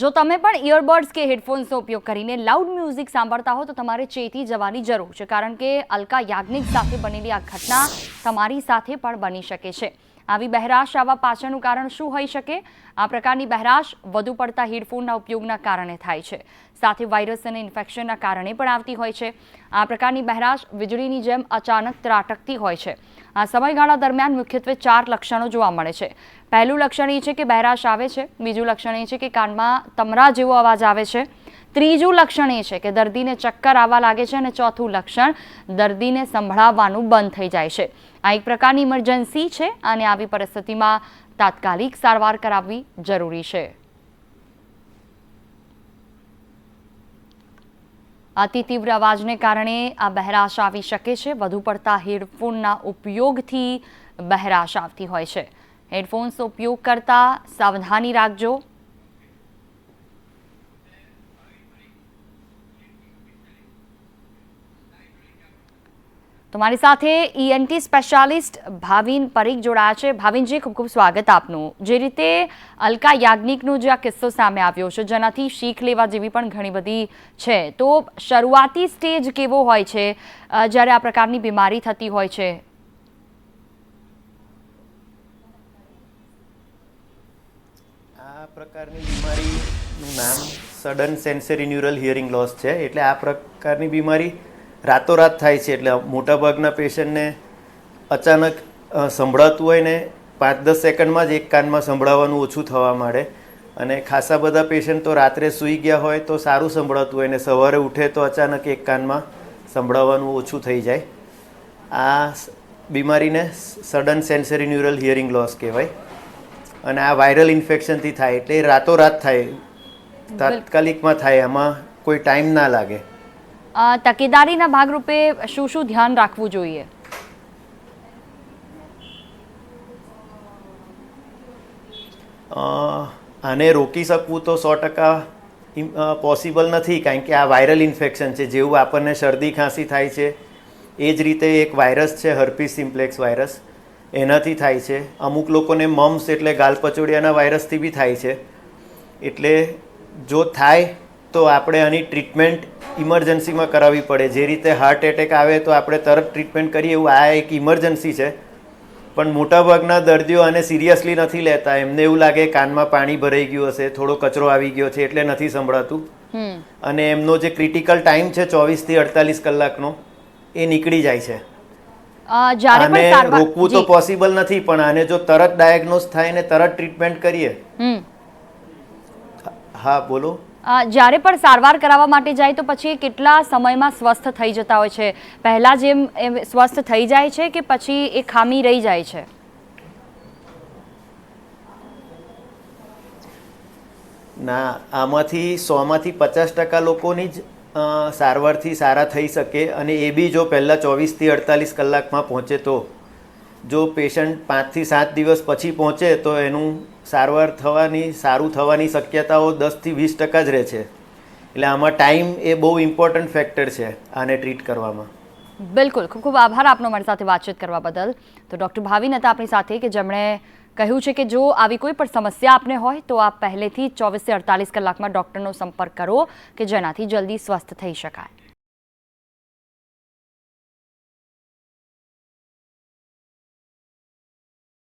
જો તમે પણ ઇયરબડ્સ કે હેડફોન્સનો ઉપયોગ કરીને લાઉડ મ્યુઝિક સાંભળતા હો, તો તમારે ચેતી જવાની જરૂર છે. કારણ કે અલકા યાજ્ઞિક સાથે બનેલી આ ઘટના તમારી સાથે પણ બની શકે છે. આવી બહેરાશ આવવા પાછળનું કારણ શું હોઈ શકે? આ પ્રકારની બહેરાશ વધુ પડતા હેડફોનના ઉપયોગના કારણે થાય છે. સાથે વાયરસ અને ઇન્ફેક્શનના કારણે પણ આવતી હોય છે. આ પ્રકારની બહેરાશ વીજળીની જેમ અચાનક ત્રાટકતી હોય છે. આ સમયગાળા દરમિયાન મુખ્યત્વે ચાર લક્ષણો જોવા મળે છે. પહેલું લક્ષણ એ છે કે બહેરાશ આવે છે. બીજું લક્ષણ એ છે કે કાનમાં તમરા જેવો અવાજ આવે છે. ત્રીજું લક્ષણ એ છે કે દર્દીને ચક્કર આવવા લાગે છે અને ચોથું લક્ષણ દર્દીને સંભળાવવાનું બંધ થઈ જાય છે. આ એક પ્રકારની ઇમરજન્સી છે અને આવી પરિસ્થિતિમાં તાત્કાલિક સારવાર કરાવવી જરૂરી છે. અતિ તીવ્ર અવાજને કારણે આ બહેરાશ આવી શકે છે. વધુ પડતા હેડફોનના ઉપયોગથી બહેરાશ આવતી હોય છે. હેડફોન્સનો ઉપયોગ કરતા સાવધાની રાખજો. તમારી સાથે ઈએનટી સ્પેશિયાલિસ્ટ ભાવિન પરીખ જોડાયા છે. ભાવિનજી, ખૂબ ખૂબ સ્વાગત આપનું. જે રીતે અલકા યાજ્ઞિકનો જે આ કિસ્સો સામે આવ્યો છે, જેનાથી શીખ લેવા જેવી પણ ઘણી બધી છે. તો શરૂઆતી સ્ટેજ કેવો હોય છે? જ્યારે આ પ્રકારની બીમારી થતી હોય છે? આ પ્રકારની બીમારીનું નામ sudden sensory neural hearing loss છે. એટલે આ પ્રકારની બીમારી રાતોરાત થાય છે એટલે મોટાભાગના પેશન્ટને અચાનક સંભળાતું હોય ને પાંચ દસ સેકન્ડમાં જ એક કાનમાં સંભળાવવાનું ઓછું થવા માંડે. અને ખાસા બધા પેશન્ટ તો રાત્રે સૂઈ ગયા હોય તો સારું સંભળાતું હોય ને સવારે ઉઠે તો અચાનક એક કાનમાં સંભળાવવાનું ઓછું થઈ જાય. આ બીમારીને sudden sensory neural hearing loss કહેવાય. અને આ વાયરલ ઇન્ફેક્શનથી થાય એટલે રાતોરાત થાય. તાત્કાલિકમાં થાય, આમાં કોઈ ટાઈમ ના લાગે. તકેદારીના ભાગરૂપે શું શું ધ્યાન રાખવું જોઈએ? આને રોકી શકવું તો સો ટકા પોસિબલ નથી, કારણ કે આ વાયરલ ઇન્ફેક્શન છે, જેવું આપણને શરદી ખાંસી થાય છે, એ જ રીતે એક વાયરસ છે હર્પીસ સિમ્પ્લેક્સ વાયરસ એનાથી થાય છે. અમુક લોકોને મમ્સ એટલે ગાલપચોડિયાના વાયરસથી બી થાય છે. એટલે જો થાય તો આપણે આની ટ્રીટમેન્ટ ઇમરજન્સીમાં કરાવવી પડે. જે રીતે હાર્ટ એટેક આવે તો આપણે તરત ટ્રીટમેન્ટ કરીએ એવું આ એક ઇમરજન્સી છે. પણ મોટાભાગના દર્દીઓ આને સિરિયસલી નથી લેતા. એમને એવું લાગે કાનમાં પાણી ભરાઈ ગયું હશે થોડો કચરો આવી ગયો છે એટલે નથી સંભળાતું. અને એમનો જે ક્રિટિકલ ટાઈમ છે ચોવીસથી અડતાલીસ કલાકનો એ નીકળી જાય છે. આને રોકવું તો પોસિબલ નથી પણ આને જો તરત ડાયગ્નોઝ થાય ને તરત ટ્રીટમેન્ટ કરીએ હા બોલો. જ્યારે પણ સારવાર કરાવવા માટે જાય તો પછી કેટલા સમયમાં સ્વસ્થ થઈ જતા હોય છે? પહેલાં જેમ સ્વસ્થ થઈ જાય છે કે પછી એ ખામી રહી જાય છે? ના, આમાંથી સોમાંથી પચાસ ટકા લોકોની જ સારવારથી સારા થઈ શકે અને એ બી જો પહેલાં ચોવીસથી અડતાલીસ કલાકમાં પહોંચે તો. જો પેશન્ટ પાંચથી સાત દિવસ પછી પહોંચે તો એનું સારવાર થવાની, સારું થવાની શક્યતાઓ દસથી વીસ ટકા જ રહે છે. એટલે આમાં ટાઈમ એ બહુ ઇમ્પોર્ટન્ટ ફેક્ટર છે આને ટ્રીટ કરવામાં. બિલકુલ. ખૂબ ખૂબ આભાર આપનો મારી સાથે વાતચીત કરવા બદલ. તો ડૉક્ટર ભાવિન હતા આપણી સાથે કે જેમણે કહ્યું છે કે જો આવી કોઈ પણ સમસ્યા આપને હોય તો આપ પહેલેથી ચોવીસથી અડતાલીસ કલાકમાં ડૉક્ટરનો સંપર્ક કરો કે જેનાથી જલ્દી સ્વસ્થ થઈ શકાય.